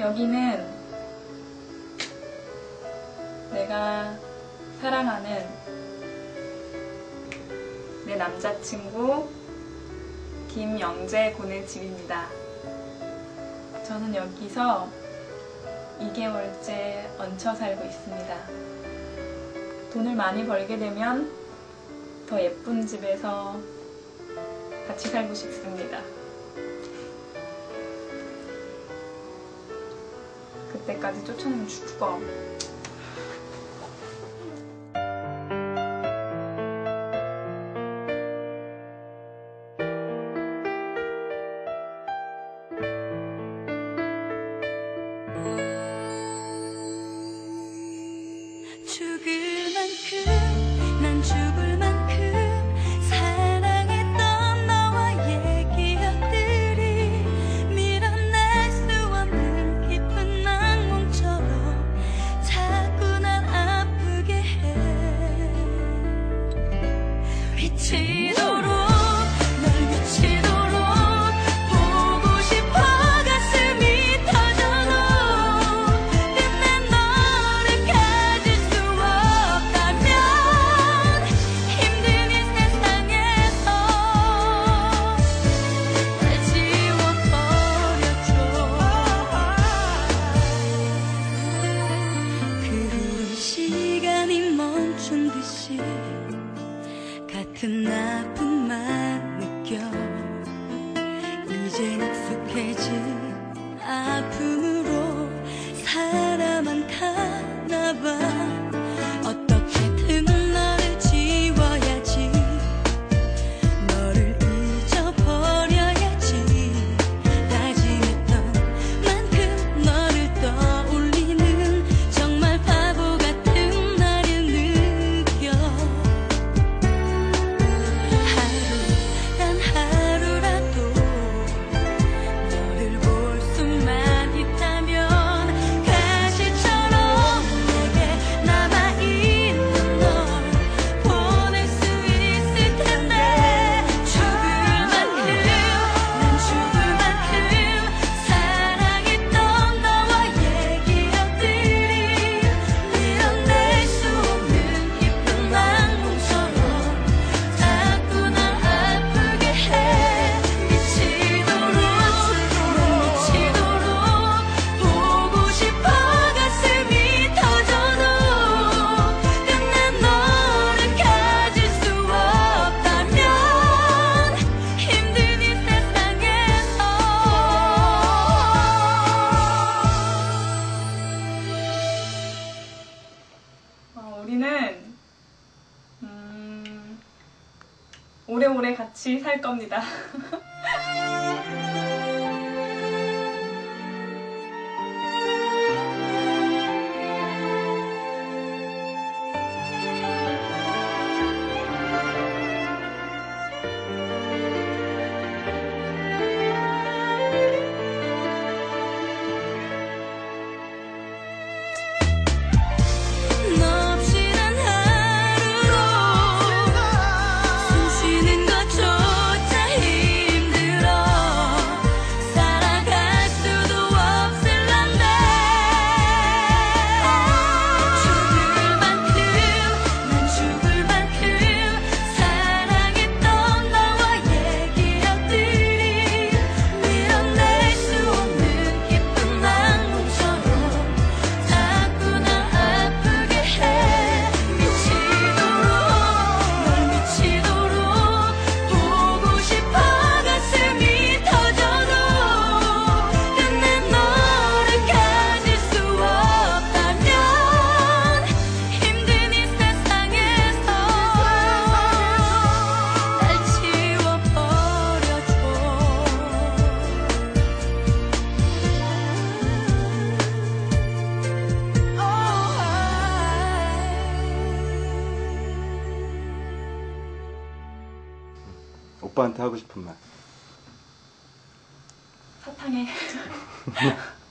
여기는 내가 사랑하는 내 남자친구 김영재 고네 집입니다. 저는 여기서 2개월째 얹혀 살고 있습니다. 돈을 많이 벌게 되면 더 예쁜 집에서 같이 살고 싶습니다. 그때까지 쫓아내면 죽을 거야. 아픔만 느껴. 이제 익숙해진 아픔 오래오래 같이 살 겁니다. 아빠한테 하고 싶은 말. 사탕해